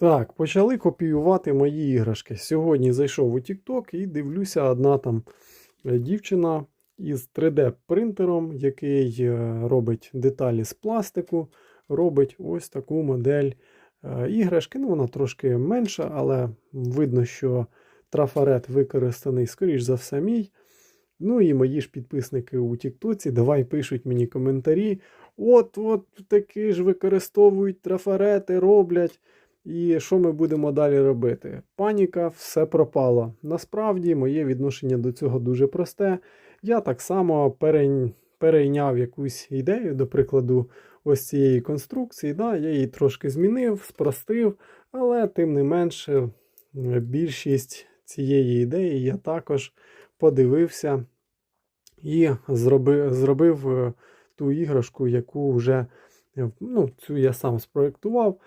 Так, почали копіювати мої іграшки. Сьогодні зайшов у TikTok і дивлюся, одна там е, дівчина із 3D-принтером, який е, робить деталі з пластику, робить ось таку модель е, іграшки. Ну, вона трошки менша, але видно, що трафарет використаний, скоріш за все, мій. Ну і мої ж підписники у Тіктоці давай пишуть мені коментарі. От, от такі ж використовують трафарети, роблять. І що ми будемо далі робити? Паніка, все пропало. Насправді, моє відношення до цього дуже просте. Я так само перейняв якусь ідею, до прикладу, ось цієї конструкції. Да, я її трошки змінив, спростив, але тим не менше, більшість цієї ідеї я також подивився і зробив, зробив е, ту іграшку, яку вже ну, цю я сам спроєктував.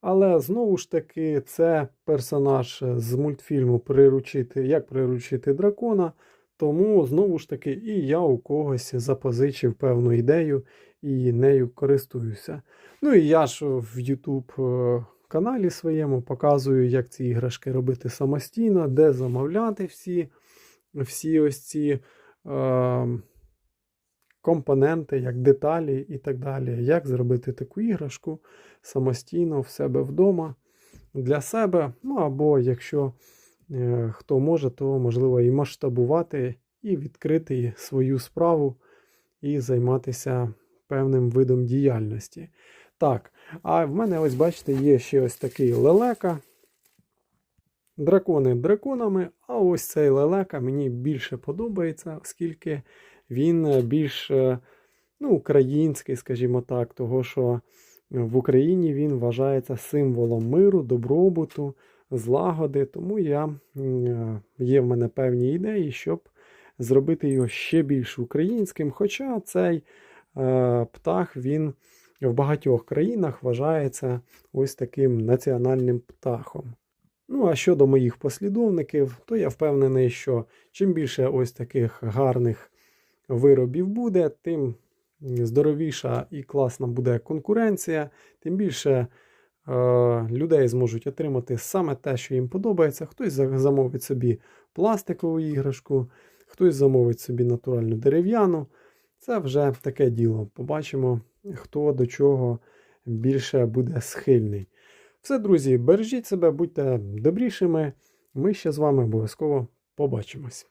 Але знову ж таки, це персонаж з мультфільму Приручити, як приручити дракона. Тому знову ж таки, і я у когось запозичив певну ідею і нею користуюся. Ну і я ж в YouTube е, каналі своєму показую, як ці іграшки робити самостійно, де замовляти всі, всі ось ці е, компоненти, як деталі і так далі. Як зробити таку іграшку самостійно в себе вдома для себе. Ну або якщо е, хто може, то можливо і масштабувати, і відкрити свою справу, і займатися певним видом діяльності. Так, а в мене, ось бачите, є ще ось такий лелека. Дракони драконами, а ось цей лелека мені більше подобається, оскільки він більш е, ну, український, скажімо так, того що в Україні він вважається символом миру, добробуту, злагоди. Тому я, е, є в мене певні ідеї, щоб зробити його ще більш українським. Хоча цей е, птах він в багатьох країнах вважається ось таким національним птахом. Ну, а щодо моїх послідовників, то я впевнений, що чим більше ось таких гарних виробів буде, тим здоровіша і класна буде конкуренція, тим більше е, людей зможуть отримати саме те, що їм подобається. Хтось замовить собі пластикову іграшку, хтось замовить собі натуральну дерев'яну. Це вже таке діло. Побачимо, хто до чого більше буде схильний. Все, друзі, бережіть себе, будьте добрішими. Ми ще з вами обов'язково побачимось.